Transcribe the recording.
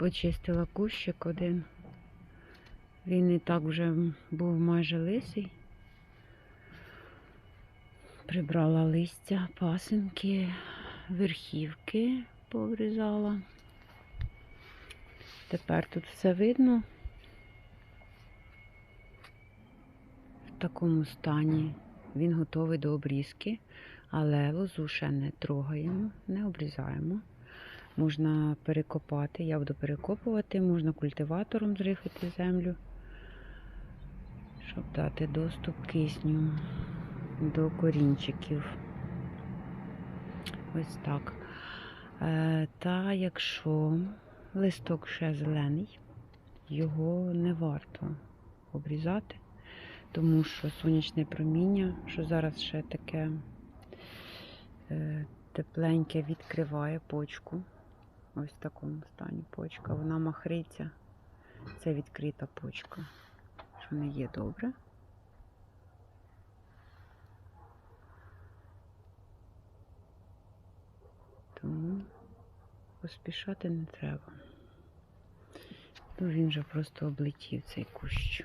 Почистила кущик один. Він і так вже був майже лисий. Прибрала листя, пасинки, верхівки пообрізала. Тепер тут все видно. В такому стані він готовий до обрізки, але лозу ще не трогаємо, не обрізаємо. Можна перекопати, я буду перекопувати, можна культиватором зрихати землю, щоб дати доступ кисню до корінчиків. Ось так. Е, Та якщо листок ще зелений, його не варто обрізати, тому що сонячне проміння, що зараз ще таке е, тепленьке відкриває почку. Ось в такому стані почка. Вона махриться. Це відкрита почка, що не є добре. Тому поспішати не треба. Ну, він же просто облетів цей кущ.